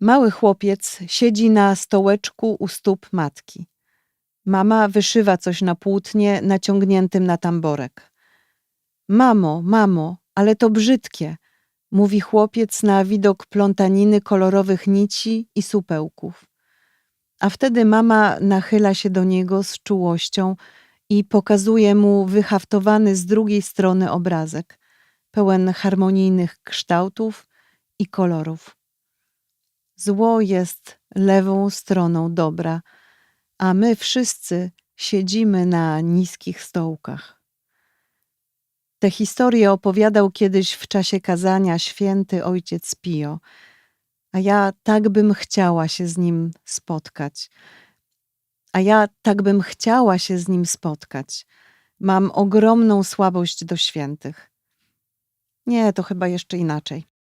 Mały chłopiec siedzi na stołeczku u stóp matki. Mama wyszywa coś na płótnie naciągniętym na tamborek. Mamo, mamo, ale to brzydkie, mówi chłopiec na widok plątaniny kolorowych nici i supełków. A wtedy mama nachyla się do niego z czułością i pokazuje mu wyhaftowany z drugiej strony obrazek, pełen harmonijnych kształtów i kolorów. Zło jest lewą stroną dobra, a my wszyscy siedzimy na niskich stołkach. Te historie opowiadał kiedyś w czasie kazania święty ojciec Pio, a ja tak bym chciała się z nim spotkać. A ja tak bym chciała się z nim spotkać. Mam ogromną słabość do świętych. Nie, to chyba jeszcze inaczej.